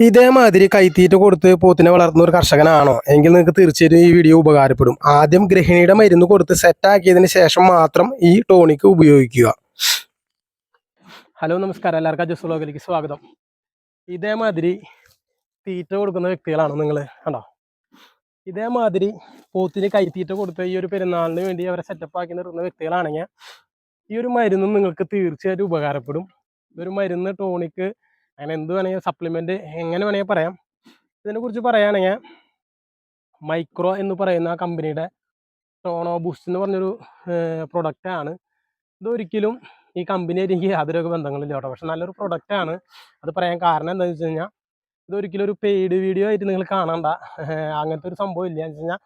ഇതേമാതിരി കൈത്തീറ്റ കൊടുത്ത് പോത്തിനെ വളർത്തുന്ന ഒരു കർഷകനാണോ? എങ്കിൽ നിങ്ങൾക്ക് തീർച്ചയായിട്ടും ഈ വീഡിയോ ഉപകാരപ്പെടും. ആദ്യം ഗൃഹിണിയുടെ മരുന്ന് കൊടുത്ത് സെറ്റാക്കിയതിന് ശേഷം മാത്രം ഈ ടോണിക്ക് ഉപയോഗിക്കുക. ഹലോ നമസ്കാരം. എല്ലാവർക്കും അജസ് വ്ലോഗിലേക്ക് സ്വാഗതം. ഇതേമാതിരി തീറ്റ കൊടുക്കുന്ന വ്യക്തികളാണോ നിങ്ങൾ കണ്ടോ? ഇതേമാതിരി പോത്തിന് കൈത്തീറ്റ കൊടുത്ത് ഈ ഒരു പെരുന്നാളിന് വേണ്ടി അവരെ സെറ്റപ്പ് ആക്കി നിർത്തുന്ന വ്യക്തികളാണെങ്കിൽ ഈ ഒരു മരുന്ന് നിങ്ങൾക്ക് തീർച്ചയായിട്ടും ഉപകാരപ്പെടും. ഒരു മരുന്ന് ടോണിക്ക് അങ്ങനെ എന്ത് വേണമെങ്കിൽ സപ്ലിമെന്റ് എങ്ങനെ വേണമെങ്കിൽ പറയാം. ഇതിനെക്കുറിച്ച് പറയുകയാണെങ്കിൽ മൈക്രോ എന്ന് പറയുന്ന ആ കമ്പനിയുടെ ടോണോ ബൂസ്റ്റ് എന്ന് പറഞ്ഞൊരു പ്രൊഡക്റ്റാണ് ഇതൊരിക്കലും ഈ കമ്പനിയായിട്ട് എനിക്ക് യാതൊരു ബന്ധങ്ങളില്ല കേട്ടോ. പക്ഷെ നല്ലൊരു പ്രൊഡക്റ്റാണ് അത് പറയാൻ കാരണം എന്താണെന്ന് വെച്ച് കഴിഞ്ഞാൽ ഇതൊരിക്കലും ഒരു പെയ്ഡ് വീഡിയോ ആയിട്ട് നിങ്ങൾ കാണണ്ട. അങ്ങനത്തെ ഒരു സംഭവം ഇല്ല. എന്ന് വെച്ച് കഴിഞ്ഞാൽ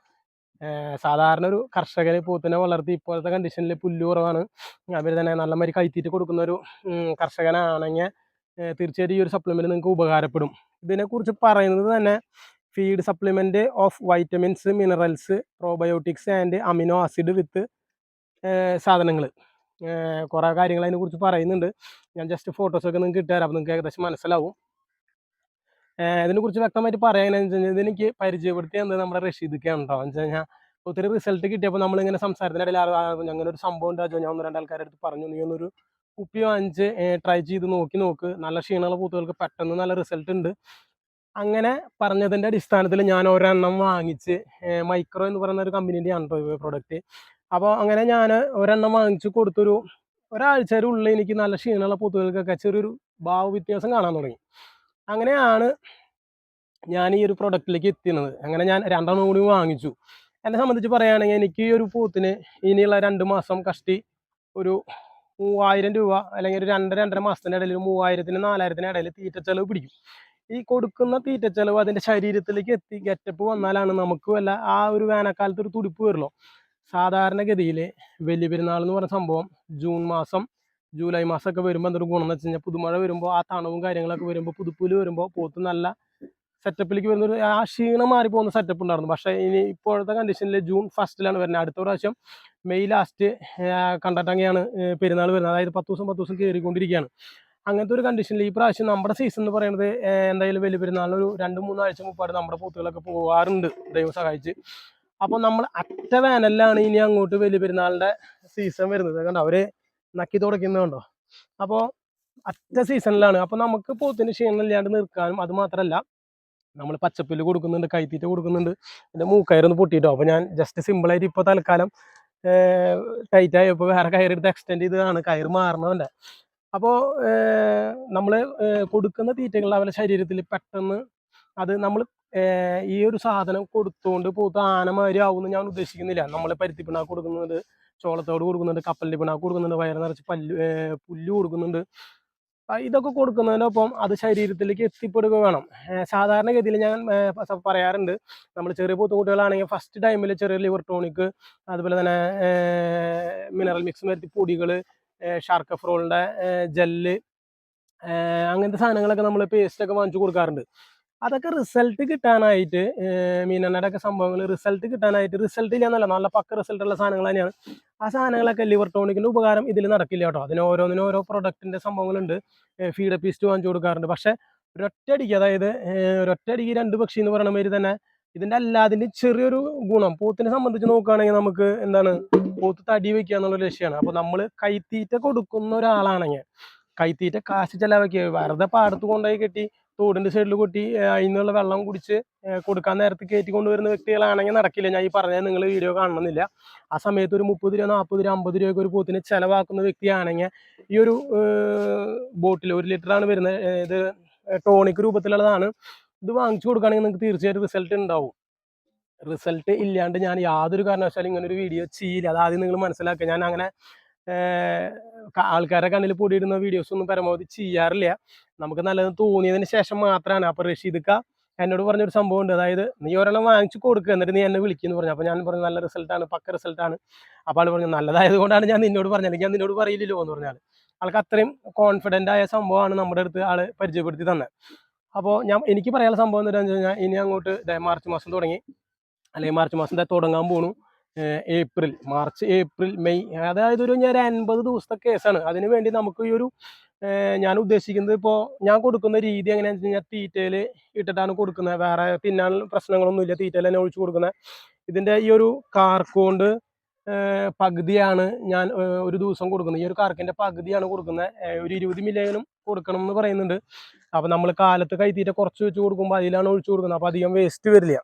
സാധാരണ ഒരു കർഷകന് പോത്തിനെ വളർത്തി ഇപ്പോഴത്തെ കണ്ടീഷനിൽ പുല്ല് കുറവാണ്. അവർ തന്നെ നല്ല മാതിരി കൈത്തീറ്റ് കൊടുക്കുന്ന ഒരു കർഷകനാണെങ്കിൽ തീർച്ചയായിട്ടും ഈ ഒരു സപ്ലിമെന്റ് നിങ്ങൾക്ക് ഉപകാരപ്പെടും. ഇതിനെക്കുറിച്ച് പറയുന്നത് തന്നെ feed supplement of vitamins minerals probiotics and amino acid with സാധനങ്ങൾ കുറേ കാര്യങ്ങൾ അതിനെക്കുറിച്ച് പറയുന്നുണ്ട്. ഞാൻ ജസ്റ്റ് ഫോട്ടോസൊക്കെ നിങ്ങൾക്ക് ഇട്ടുതരാം. അപ്പോൾ നിങ്ങൾക്ക് ഏകദേശം മനസ്സിലാവും. ഇതിനെക്കുറിച്ച് വ്യക്തമായിട്ട് പറയാനെന്ന് വെച്ച് കഴിഞ്ഞാൽ ഇതെനിക്ക് പരിചയപ്പെടുത്തിയത് നമ്മുടെ റഷീദിക്കാണ് കേട്ടോ. എന്ന് വെച്ച് കഴിഞ്ഞാൽ ഒത്തിരി റിസൾട്ട് കിട്ടിയപ്പോൾ നമ്മളിങ്ങനെ സംസാരത്തിനിടയിൽ അങ്ങനെ ഒരു സംഭവം ഉണ്ടാകും ഞാൻ ഒന്ന് രണ്ടാൾക്കാരുടെ അടുത്ത് പറഞ്ഞു. നീ ഒന്നൊരു കുപ്പി വാങ്ങിച്ച് ട്രൈ ചെയ്ത് നോക്കി നോക്ക്. നല്ല ക്ഷീണമുള്ള പൂത്തുകൾക്ക് പെട്ടെന്ന് നല്ല റിസൾട്ട് ഉണ്ട്. അങ്ങനെ പറഞ്ഞതിന്റെ അടിസ്ഥാനത്തിൽ ഞാൻ ഒരെണ്ണം വാങ്ങിച്ച് മൈക്രോ എന്ന് പറയുന്ന ഒരു കമ്പനീന്റെ ആണ് പ്രൊഡക്റ്റ് അപ്പോൾ അങ്ങനെ ഞാൻ ഒരെണ്ണം വാങ്ങിച്ച് കൊടുത്തൊരു ഒരാഴ്ചയുടെ ഉള്ളിൽ എനിക്ക് നല്ല ക്ഷീണമുള്ള പൂത്തുകൾക്കൊക്കെ ചെറിയൊരു ഭാവ വ്യത്യാസം കാണാൻ തുടങ്ങി. അങ്ങനെയാണ് ഞാൻ ഈ ഒരു പ്രൊഡക്റ്റിലേക്ക് എത്തിയത്. അങ്ങനെ ഞാൻ രണ്ടെണ്ണം കൂടി വാങ്ങിച്ചു. എന്നെ സംബന്ധിച്ച് പറയുകയാണെങ്കിൽ എനിക്ക് ഈ ഒരു പൂത്തിന് ഇനിയുള്ള രണ്ട് മാസം കഷ്ടി ഒരു മൂവായിരം രൂപ അല്ലെങ്കിൽ ഒരു രണ്ട് രണ്ടര മാസത്തിന്റെ ഇടയിൽ മൂവായിരത്തിന് നാലായിരത്തിന് ഇടയിൽ തീറ്റ ചെലവ് പിടിക്കും. ഈ കൊടുക്കുന്ന തീറ്റ ചെലവ് അതിന്റെ ശരീരത്തിലേക്ക് എത്തി ഗെറ്റപ്പ് വന്നാലാണ് നമുക്ക് വല്ല ആ ഒരു വേനൽക്കാലത്ത് ഒരു തുടിപ്പ് വരുള്ളൂ. സാധാരണഗതിയിൽ വലിയ പെരുന്നാൾ എന്ന് പറഞ്ഞ സംഭവം ജൂൺ മാസം ജൂലൈ മാസമൊക്കെ വരുമ്പോൾ എന്തൊരു ഗുണം എന്ന് വെച്ച് കഴിഞ്ഞാൽ പുതുമഴ വരുമ്പോൾ ആ തണവും കാര്യങ്ങളൊക്കെ വരുമ്പോൾ പുതുപ്പുൽ വരുമ്പോൾ പോത്ത് നല്ല സെറ്റപ്പിലേക്ക് വരുന്ന ഒരു ആ ക്ഷീണം മാറി പോകുന്ന സെറ്റപ്പ് ഉണ്ടായിരുന്നു. പക്ഷേ ഇനി ഇപ്പോഴത്തെ കണ്ടീഷനിൽ ജൂൺ ഫസ്റ്റിലാണ് വരുന്നത്. അടുത്ത പ്രാവശ്യം മെയ് ലാസ്റ്റ് കണ്ടിട്ടങ്ങനെയാണ് പെരുന്നാൾ വരുന്നത്. അതായത് പത്ത് ദിവസം പത്ത് ദിവസം കയറിക്കൊണ്ടിരിക്കുകയാണ് അങ്ങനത്തെ ഒരു കണ്ടീഷനിൽ ഈ പ്രാവശ്യം നമ്മുടെ സീസൺ എന്ന് പറയുന്നത് എന്തായാലും വലിയ പെരുന്നാളിന് ഒരു രണ്ട് മൂന്നാഴ്ച മുമ്പാണ് നമ്മുടെ പൂത്തുകളൊക്കെ പോകാറുണ്ട്. ദൈവം സഹായിച്ച്. അപ്പോൾ നമ്മൾ അറ്റ വേനലിലാണ് ഇനി അങ്ങോട്ട് വലിയ പെരുന്നാളിന്റെ സീസൺ വരുന്നത്. കണ്ടോ? അവർ നക്കി കണ്ടോ? അപ്പോൾ അറ്റ സീസണിലാണ് അപ്പോൾ നമുക്ക് പൂത്തിന് ക്ഷീണം ഇല്ലാണ്ട് നിൽക്കാനും അത് മാത്രമല്ല നമ്മൾ പച്ചപ്പുല്ല് കൊടുക്കുന്നുണ്ട് കൈത്തീറ്റ കൊടുക്കുന്നുണ്ട് എന്റെ മൂക്കയറൊന്ന് പൊട്ടിയിട്ടോ അപ്പോൾ ഞാൻ ജസ്റ്റ് സിമ്പിളായിട്ട് ഇപ്പോൾ തൽക്കാലം ടൈറ്റ് ആയപ്പോൾ വേറെ കയറെടുത്ത് എക്സ്റ്റെൻഡ് ചെയ്തതാണ്. കയർ മാറണമല്ല അപ്പോൾ നമ്മൾ കൊടുക്കുന്ന തീറ്റകൾ അവരുടെ ശരീരത്തിൽ പെട്ടെന്ന് അത് നമ്മൾ ഈ ഒരു സാധനം കൊടുത്തുകൊണ്ട് പോത്ത് ആനമാതിരി ആവുമെന്ന് ഞാൻ ഉദ്ദേശിക്കുന്നില്ല. നമ്മൾ പരുത്തി പിണാക്ക് കൊടുക്കുന്നുണ്ട് ചോളത്തോട് കൊടുക്കുന്നുണ്ട് കപ്പലിന്റെ പിണ്ണാക്ക് കൊടുക്കുന്നുണ്ട് വയറ് നിറച്ച് പല്ല് പുല്ല് കൊടുക്കുന്നുണ്ട്. ഇതൊക്കെ കൊടുക്കുന്നതിനൊപ്പം അത് ശരീരത്തിലേക്ക് എത്തിപ്പെടുക വേണം. സാധാരണഗതിയിൽ ഞാൻ പറയാറുണ്ട്. നമ്മൾ ചെറിയ പൂത്തുകുട്ടികളാണെങ്കിൽ ഫസ്റ്റ് ടൈമിൽ ചെറിയ ലിവർ ടോണിക്ക് അതുപോലെ തന്നെ മിനറൽ മിക്സ് വരുത്തി പൊടികൾ ഷാർക്കഫ്രോളിന്റെ ജെല്ല് അങ്ങനത്തെ സാധനങ്ങളൊക്കെ നമ്മൾ പേസ്റ്റൊക്കെ വാങ്ങിച്ചു കൊടുക്കാറുണ്ട്. അതൊക്കെ റിസൾട്ട് കിട്ടാനായിട്ട് മീനണ്ണയുടെ ഒക്കെ സംഭവങ്ങൾ റിസൾട്ട് കിട്ടാനായിട്ട് റിസൾട്ട് ഇല്ലാന്നല്ല നല്ല പക്ക റിസൾട്ട് ഉള്ള സാധനങ്ങൾ തന്നെയാണ്. ആ സാധനങ്ങളൊക്കെ ലിവർ ടോണിക്കിന്റെ ഉപകാരം ഇതിൽ നടക്കില്ല കേട്ടോ. അതിന് ഓരോന്നിനും ഓരോ പ്രൊഡക്റ്റിന്റെ സംഭവങ്ങളുണ്ട്. ഫീഡ് പീസ്റ്റ് വാങ്ങിച്ചു കൊടുക്കാറുണ്ട്. പക്ഷേ ഒരൊറ്റയടിക്ക് അതായത് ഒരൊറ്റടിക്ക് രണ്ട് പക്ഷി എന്ന് പറയുന്ന മാതിരി തന്നെ ഇതിന്റെ അല്ലാതിന്റെ ചെറിയൊരു ഗുണം. പോത്തിനെ സംബന്ധിച്ച് നോക്കുകയാണെങ്കിൽ നമുക്ക് എന്താണ് പോത്ത് തടി വയ്ക്കുക എന്നുള്ള ലക്ഷ്യമാണ്. അപ്പോൾ നമ്മൾ കൈത്തീറ്റ കൊടുക്കുന്ന ഒരാളാണെങ്കിൽ കൈത്തീറ്റ കാശ് ചിലവാക്കി വെറുതെ പാടത്ത് കൊണ്ടുപോയി കെട്ടി തോടിന്റെ സൈഡിൽ കൊട്ടി നിന്നുള്ള വെള്ളം കുടിച്ച് കൊടുക്കാൻ നേരത്ത് കയറ്റി കൊണ്ടുവരുന്ന വ്യക്തികളാണെങ്കിൽ നടക്കില്ല. ഞാൻ ഈ പറഞ്ഞത് നിങ്ങൾ വീഡിയോ കാണണമെന്നില്ല. ആ സമയത്ത് ഒരു മുപ്പത് രൂപ നാൽപ്പത് രൂപ അമ്പത് രൂപയൊക്കെ ഒരു പോത്തിന് ചിലവാക്കുന്ന വ്യക്തിയാണെങ്കിൽ ഈ ഒരു ബോട്ടിൽ ഒരു ലിറ്ററാണ് വരുന്നത്. ഇത് ടോണിക് രൂപത്തിലുള്ളതാണ്. ഇത് വാങ്ങിച്ചു കൊടുക്കുകയാണെങ്കിൽ നിങ്ങൾക്ക് തീർച്ചയായിട്ടും റിസൾട്ട് ഉണ്ടാവും. റിസൾട്ട് ഇല്ലാണ്ട് ഞാൻ യാതൊരു കാരണവശാലും ഇങ്ങനെ ഒരു വീഡിയോ ചെയ്യില്ല. അത് ആദ്യം നിങ്ങൾ മനസ്സിലാക്കുക. ഞാൻ അങ്ങനെ ആൾക്കാരെ കണ്ണിൽ പൊടിയിടുന്ന വീഡിയോസ് ഒന്നും പരമാവധി ചെയ്യാറില്ല. നമുക്ക് നല്ലത് തോന്നിയതിന് ശേഷം മാത്രമാണ് അപ്പോൾ റഷീദ്ക്ക എന്നോട് പറഞ്ഞൊരു സംഭവം ഉണ്ട്. അതായത് നീ ഒരെണ്ണം വാങ്ങിച്ചു കൊടുക്കുക എന്നിട്ട് നീ എന്നെ വിളിക്കുന്നു പറഞ്ഞു. അപ്പോൾ ഞാൻ പറഞ്ഞു നല്ല റിസൾട്ടാണ് പക്ക റിസൾട്ടാണ് അപ്പോൾ ആൾ പറഞ്ഞു നല്ലതായത് കൊണ്ടാണ് ഞാൻ നിന്നോട് പറഞ്ഞത്. ഞാൻ നിന്നോട് പറയില്ലല്ലോ എന്ന് പറഞ്ഞാൽ ആൾക്ക് അത്രയും കോൺഫിഡന്റ് ആയ സംഭവമാണ് നമ്മുടെ അടുത്ത് ആൾ പരിചയപ്പെടുത്തി തന്നെ. അപ്പോൾ ഞാൻ എനിക്ക് പറയാനുള്ള സംഭവം എന്താണെന്ന് വെച്ച് കഴിഞ്ഞാൽ ഇനി അങ്ങോട്ട് മാർച്ച് മാസം തുടങ്ങി. അല്ലെങ്കിൽ മാർച്ച് മാസം തുടങ്ങാൻ പോണു. ഏപ്രിൽ മാർച്ച് ഏപ്രിൽ മെയ് അതായത് ഒരു ഞാൻ അൻപത് ദിവസത്തെ കേസാണ്. അതിന് വേണ്ടി നമുക്ക് ഈ ഒരു ഞാൻ ഉദ്ദേശിക്കുന്നത് ഇപ്പോൾ ഞാൻ കൊടുക്കുന്ന രീതി എങ്ങനെയാണെന്ന് വെച്ച് കഴിഞ്ഞാൽ തീറ്റയിൽ ഇട്ടിട്ടാണ് കൊടുക്കുന്നത്. വേറെ തിന്നാൻ പ്രശ്നങ്ങളൊന്നുമില്ല തീറ്റയിൽ തന്നെ ഒഴിച്ചു കൊടുക്കുന്നത്. ഇതിന്റെ ഈ ഒരു കാർക്കോണ്ട് പകുതിയാണ് ഞാൻ ഒരു ദിവസം കൊടുക്കുന്നത്. ഈ ഒരു കാർക്കിന്റെ പകുതിയാണ് കൊടുക്കുന്നത്. ഒരു ഇരുപത് മില്ലിയനും കൊടുക്കണം എന്ന് പറയുന്നുണ്ട്. അപ്പോൾ നമ്മൾ കാലത്ത് കൈത്തീറ്റ കുറച്ച് വെച്ച് കൊടുക്കുമ്പോൾ അതിലാണ് ഒഴിച്ചു കൊടുക്കുന്നത്. അപ്പോൾ അധികം വേസ്റ്റ് വരില്ല.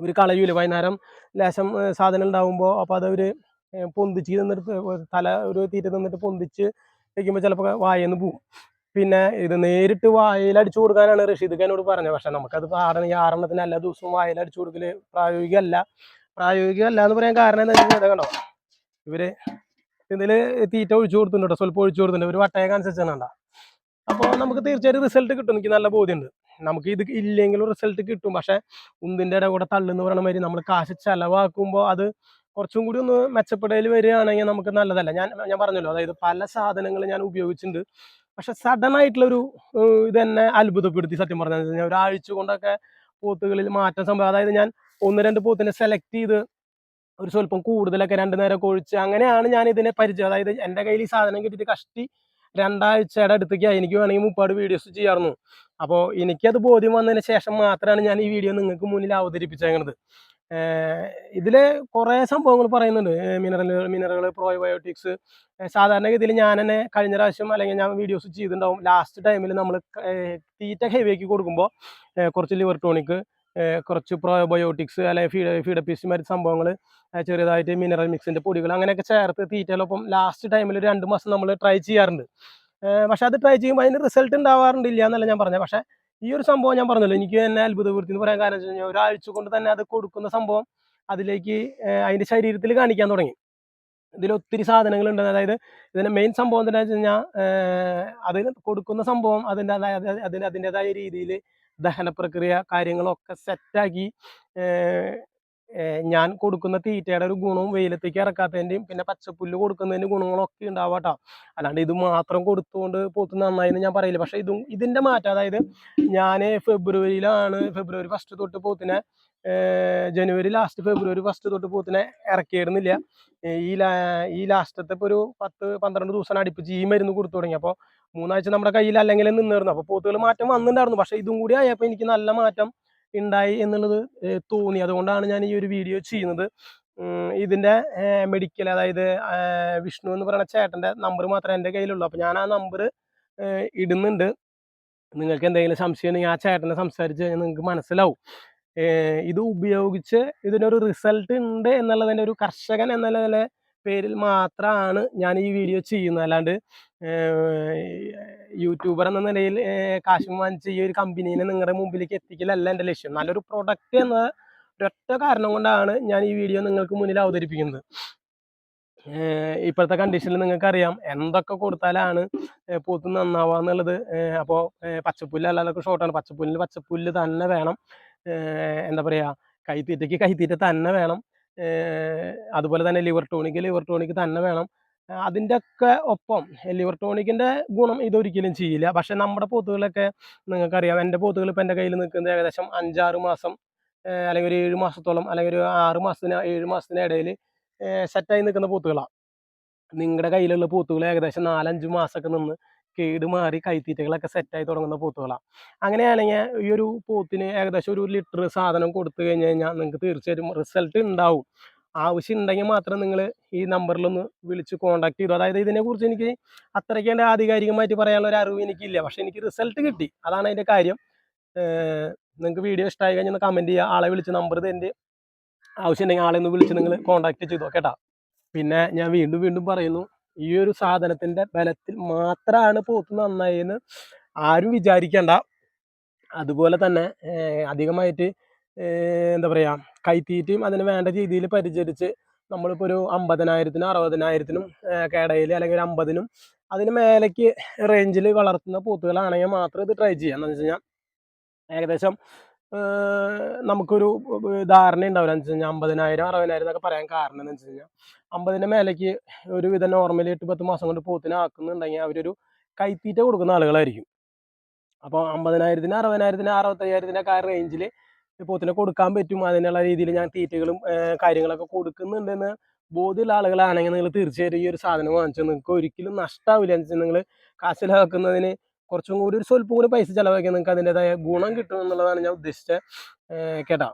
ഇവർ കളയൂല വൈകുന്നേരം ലേശം സാധനം ഉണ്ടാകുമ്പോൾ അപ്പോൾ അതവർ പൊന്തിച്ച് നിന്നിട്ട് തല ഒരു തീറ്റ നിന്നിട്ട് പൊന്തിച്ച് വയ്ക്കുമ്പോൾ ചിലപ്പോൾ വായന്ന് പോവും. പിന്നെ ഇത് നേരിട്ട് വായിലടിച്ചു കൊടുക്കാനാണ് റഷീദ് എന്നോട് പറഞ്ഞത്. പക്ഷെ നമുക്കത് പാടണം ഈ ആറെണ്ണത്തിന് എല്ലാ ദിവസവും വായിലടിച്ചു കൊടുക്കൽ പ്രായോഗികമല്ല. പ്രായോഗികമല്ല എന്ന് പറയാൻ കാരണം എന്താ വെച്ചാൽ കണ്ടോ? ഇവർ ഇതിൽ തീറ്റ ഒഴിച്ചു കൊടുത്തിട്ടുണ്ട് സ്വല്പം ഒഴിച്ചു കൊടുത്തിട്ടുണ്ട്. ഒരു വട്ടയൊക്കെ അനുസരിച്ചാണ് കണ്ടോ. അപ്പോൾ നമുക്ക് തീർച്ചയായിട്ടും റിസൾട്ട് കിട്ടും. എനിക്ക് നല്ല ബോധ്യമുണ്ട് നമുക്ക് ഇത് ഇല്ലെങ്കിലും റിസൾട്ട് കിട്ടും. പക്ഷെ ഉന്തിന്റെ ഇട കൂടെ തള്ളുന്ന പറയുന്ന മാതിരി നമ്മൾ കാശ് ചെലവാക്കുമ്പോൾ അത് കുറച്ചും കൂടി ഒന്ന് മെച്ചപ്പെടൽ വരികയാണെങ്കിൽ നമുക്ക് നല്ലതല്ല. ഞാൻ ഞാൻ പറഞ്ഞല്ലോ അതായത് പല സാധനങ്ങൾ ഞാൻ ഉപയോഗിച്ചിട്ടുണ്ട്. പക്ഷെ സഡൻ ആയിട്ടുള്ള ഒരു ഇത് തന്നെ അത്ഭുതപ്പെടുത്തി സത്യം പറഞ്ഞാൽ. ഞാൻ ഒരാഴ്ച കൊണ്ടൊക്കെ പോത്തുകളിൽ മാറ്റം സംഭവം അതായത് ഞാൻ ഒന്ന് രണ്ട് പോത്തിനെ സെലക്ട് ചെയ്ത് ഒരു സ്വല്പം കൂടുതലൊക്കെ രണ്ട് നേരം കൊഴിച്ച് അങ്ങനെയാണ് ഞാൻ ഇതിനെ പരിചയം. അതായത് എന്റെ കയ്യിൽ ഈ സാധനം കിട്ടിയിട്ട് കഷ്ടി രണ്ടാഴ്ചയുടെ അടുത്തേക്ക് എനിക്ക് വേണമെങ്കിൽ മുപ്പാട് വീഡിയോസ് ചെയ്യാറുന്നു അപ്പോൾ എനിക്കത് ബോധ്യം വന്നതിന് ശേഷം മാത്രമാണ് ഞാൻ ഈ വീഡിയോ നിങ്ങൾക്ക് മുന്നിൽ അവതരിപ്പിച്ചേക്കുന്നത് ഇതിൽ കുറേ സംഭവങ്ങൾ പറയുന്നുണ്ട്. മിനറൽ മിനറൽ പ്രോബയോട്ടിക്സ് സാധാരണഗതിയിൽ ഞാൻ തന്നെ കഴിഞ്ഞ പ്രാവശ്യം അല്ലെങ്കിൽ ഞാൻ വീഡിയോസ് ചെയ്തിട്ടുണ്ടാവും. ലാസ്റ്റ് ടൈമിൽ നമ്മൾ തീറ്റ ഹെവിയാക്കി കൊടുക്കുമ്പോൾ കുറച്ച് ലിവർ ടോണിക് കുറച്ച് പ്രോബയോട്ടിക്സ് അല്ലെങ്കിൽ ഫീഡ് ഫീഡപ്പീസ് മാതിരി സംഭവങ്ങൾ ചെറിയതായിട്ട് മിനറൽ മിക്സിന്റെ പൊടികൾ അങ്ങനെയൊക്കെ ചേർത്ത് തീറ്റയിലൊപ്പം ലാസ്റ്റ് ടൈമിൽ രണ്ട് മാസം നമ്മൾ ട്രൈ ചെയ്യാറുണ്ട്. പക്ഷെ അത് ട്രൈ ചെയ്യുമ്പോൾ അതിന് റിസൾട്ട് ഉണ്ടാവാറുണ്ടില്ല എന്നല്ല ഞാൻ പറഞ്ഞത്. പക്ഷേ ഈ ഒരു സംഭവം ഞാൻ പറഞ്ഞല്ലോ എനിക്ക് തന്നെ അത്ഭുതപൂർത്തി എന്ന് പറയാൻ കാരണം വെച്ച് കഴിഞ്ഞാൽ ഒരാഴ്ച കൊണ്ട് തന്നെ അത് കൊടുക്കുന്ന സംഭവം അതിലേക്ക് അതിന്റെ ശരീരത്തിൽ കാണിക്കാൻ തുടങ്ങി. ഇതിലൊത്തിരി സാധനങ്ങളുണ്ട്. അതായത് ഇതിന്റെ മെയിൻ സംഭവം എന്താ വെച്ച് കഴിഞ്ഞാൽ അതിന് കൊടുക്കുന്ന സംഭവം അതിന്റെ അതിന് അതിന്റെതായ രീതിയിൽ ദഹന പ്രക്രിയ കാര്യങ്ങളൊക്കെ സെറ്റാക്കി ഞാൻ കൊടുക്കുന്ന തീറ്റയുടെ ഒരു ഗുണവും വെയിലത്തേക്ക് ഇറക്കാത്തതിന്റെയും പിന്നെ പച്ചപ്പുല്ല് കൊടുക്കുന്നതിന്റെ ഗുണങ്ങളൊക്കെ ഉണ്ടാവാട്ടോ. അല്ലാണ്ട് ഇത് മാത്രം കൊടുത്തുകൊണ്ട് പോത്ത് നന്നായി ഞാൻ പറയില്ല. പക്ഷേ ഇതും ഇതിന്റെ മാറ്റം അതായത് ഞാൻ ഫെബ്രുവരിയിലാണ് ഫെബ്രുവരി ഫസ്റ്റ് തൊട്ട് പോത്തിനെ ജനുവരി ലാസ്റ്റ് ഫെബ്രുവരി ഫസ്റ്റ് തൊട്ട് പോത്തിനെ ഇറക്കിയിരുന്നില്ല. ഈ ഈ ലാസ്റ്റത്തെ ഇപ്പോൾ ഒരു പത്ത് പന്ത്രണ്ട് ദിവസം അടുപ്പിച്ച് ഈ മരുന്ന് കൊടുത്തു തുടങ്ങി. അപ്പോൾ മൂന്നാഴ്ച നമ്മുടെ കയ്യിൽ അല്ലെങ്കിൽ നിന്നിരുന്നു. അപ്പോൾ പോത്തുകൾ മാറ്റം വന്നിട്ടുണ്ടായിരുന്നു. പക്ഷേ ഇതും കൂടി ആയപ്പോൾ എനിക്ക് നല്ല മാറ്റം ഉണ്ടായി എന്നുള്ളത് തോന്നി. അതുകൊണ്ടാണ് ഞാൻ ഈ ഒരു വീഡിയോ ചെയ്യുന്നത്. ഇതിന്റെ മെഡിക്കൽ അതായത് വിഷ്ണു എന്ന് പറയുന്ന ചേട്ടന്റെ നമ്പർ മാത്രമേ എന്റെ കയ്യിലുള്ളൂ. അപ്പോൾ ഞാൻ ആ നമ്പർ ഇടുന്നുണ്ട്. നിങ്ങൾക്ക് എന്തെങ്കിലും സംശയം ഉണ്ടെങ്കിൽ ആ ചേട്ടനെ സംസാരിച്ച് കഴിഞ്ഞാൽ നിങ്ങൾക്ക് മനസ്സിലാവും. ഇത് ഉപയോഗിച്ച് ഇതിനൊരു റിസൾട്ട് ഉണ്ട് എന്നുള്ളതിന്റെ ഒരു കർഷകൻ എന്നുള്ള പേരിൽ മാത്രമാണ് ഞാൻ ഈ വീഡിയോ ചെയ്യുന്നത്. അല്ലാണ്ട് യൂട്യൂബർ എന്ന നിലയിൽ കാശും വാങ്ങിച്ച് ഈ ഒരു കമ്പനീനെ നിങ്ങളുടെ മുമ്പിലേക്ക് എത്തിക്കലല്ല എന്റെ ലക്ഷ്യം. നല്ലൊരു പ്രൊഡക്റ്റ് എന്ന ഒരൊറ്റ കാരണം കൊണ്ടാണ് ഞാൻ ഈ വീഡിയോ നിങ്ങൾക്ക് മുന്നിൽ അവതരിപ്പിക്കുന്നത്. ഇപ്പോഴത്തെ കണ്ടീഷനിൽ നിങ്ങൾക്കറിയാം എന്തൊക്കെ കൊടുത്താലാണ് പോത്ത് നന്നാവുക എന്നുള്ളത്. അപ്പോൾ പച്ചപ്പുല്ല് അല്ലാതൊക്കെ ഷോർട്ടാണ് പച്ചപ്പുല്ലിന് പച്ചപ്പുല്ല് തന്നെ വേണം. എന്താ പറയുക കൈത്തീറ്റയ്ക്ക് കൈത്തീറ്റ തന്നെ വേണം. അതുപോലെ തന്നെ ലിവർ ടോണിക്ക് ലിവർ ടോണിക്ക് തന്നെ വേണം. അതിന്റെ ഒക്കെ ഒപ്പം ലിവർ ടോണിക്കിന്റെ ഗുണം ഇതൊരിക്കലും ചെയ്യില്ല. പക്ഷെ നമ്മുടെ പോത്തുകളൊക്കെ നിങ്ങൾക്കറിയാം എന്റെ പോത്തുകൾ ഇപ്പം എന്റെ കയ്യിൽ നിൽക്കുന്നത് ഏകദേശം അഞ്ചാറ് മാസം അല്ലെങ്കിൽ ഒരു ഏഴ് മാസത്തോളം അല്ലെങ്കിൽ ഒരു ആറ് മാസത്തിന് ഏഴ് മാസത്തിന് ഇടയിൽ സെറ്റായി നിൽക്കുന്ന പോത്തുകളാണ് നിങ്ങളുടെ കയ്യിലുള്ള പോത്തുകൾ ഏകദേശം നാലഞ്ച് മാസമൊക്കെ നിന്ന് കേട് മാറി കൈത്തീറ്റകളൊക്കെ സെറ്റായി തുടങ്ങുന്ന പോത്തുകളാണ് അങ്ങനെയാണെങ്കിൽ ഈ ഒരു പോത്തിന് ഏകദേശം ഒരു ലിറ്റർ സാധനം കൊടുത്തു കഴിഞ്ഞ് കഴിഞ്ഞാൽ നിങ്ങൾക്ക് തീർച്ചയായിട്ടും റിസൾട്ട് ഉണ്ടാവും. ആവശ്യം ഉണ്ടെങ്കിൽ മാത്രം നിങ്ങൾ ഈ നമ്പറിലൊന്ന് വിളിച്ച് കോൺടാക്ട് ചെയ്തു. അതായത് ഇതിനെക്കുറിച്ച് എനിക്ക് അത്രയ്ക്ക് എന്റെ ആധികാരികമായിട്ട് പറയാനുള്ള ഒരു അറിവ് എനിക്കില്ല. പക്ഷേ എനിക്ക് റിസൾട്ട് കിട്ടി. അതാണ് അതിന്റെ കാര്യം. നിങ്ങൾക്ക് വീഡിയോ ഇഷ്ടമായി കഴിഞ്ഞാൽ ഒന്ന് കമന്റ് ചെയ്യുക. ആളെ വിളിച്ച് നമ്പർ തരുന്നുണ്ട് ആവശ്യമുണ്ടെങ്കിൽ ആളെ ഒന്ന് വിളിച്ച് നിങ്ങൾ കോൺടാക്ട് ചെയ്തോ കേട്ടോ. പിന്നെ ഞാൻ വീണ്ടും വീണ്ടും പറയുന്നു ഈ ഒരു സാധനത്തിന്റെ ബലത്തിൽ മാത്രമാണ് പോത്ത് നന്നായെന്ന് ആരും വിചാരിക്കണ്ട. അതുപോലെ തന്നെ അധികമായിട്ട് എന്താ പറയുക കൈത്തീറ്റയും അതിന് വേണ്ട രീതിയിൽ പരിചരിച്ച് നമ്മളിപ്പോൾ ഒരു അമ്പതിനായിരത്തിനും അറുപതിനായിരത്തിനും കേടയിൽ അല്ലെങ്കിൽ ഒരു അമ്പതിനും അതിന് മേലേക്ക് റേഞ്ചിൽ വളർത്തുന്ന പൂത്തുകളാണെങ്കിൽ മാത്രം ഇത് ട്രൈ ചെയ്യാം. എന്ന് വെച്ച് കഴിഞ്ഞാൽ ഏകദേശം നമുക്കൊരു ധാരണ ഉണ്ടാവില്ല. എന്ന് വെച്ച് കഴിഞ്ഞാൽ അമ്പതിനായിരം അറുപതിനായിരം എന്നൊക്കെ പറയാൻ കാരണം എന്ന് വെച്ച് കഴിഞ്ഞാൽ അമ്പതിന്റെ മേലേക്ക് ഒരുവിധം നോർമലി എട്ട് പത്ത് മാസം കൊണ്ട് പോത്തിനെ ആക്കുന്നുണ്ടെങ്കിൽ അവരൊരു കൈത്തീറ്റ കൊടുക്കുന്ന ആളുകളായിരിക്കും. അപ്പോൾ അമ്പതിനായിരത്തിന് അറുപതിനായിരത്തിന് അറുപത്തയ്യായിരത്തിനൊക്കെ ആ റേഞ്ചിൽ പോത്തിനെ കൊടുക്കാൻ പറ്റും. അതിനുള്ള രീതിയിൽ ഞാൻ തീറ്റകളും കാര്യങ്ങളൊക്കെ കൊടുക്കുന്നുണ്ടെന്ന് ബോധ്യമുള്ള ആളുകളാണെങ്കിൽ നിങ്ങൾ തീർച്ചയായിട്ടും ഈ ഒരു സാധനം വാങ്ങിച്ചാൽ നിങ്ങൾക്ക് ഒരിക്കലും നഷ്ടാവില്ല. എന്ന് വെച്ചാൽ നിങ്ങൾ കാശ് ചിലവാക്കുന്നതിന് കുറച്ചും കൂടി ഒരു സ്വല്പം കൂടി പൈസ ചിലവാക്കിയാൽ നിങ്ങൾക്ക് അതിന്റെതായ ഗുണം കിട്ടും എന്നുള്ളതാണ് ഞാൻ ഉദ്ദേശിച്ചത്. കേട്ടോ.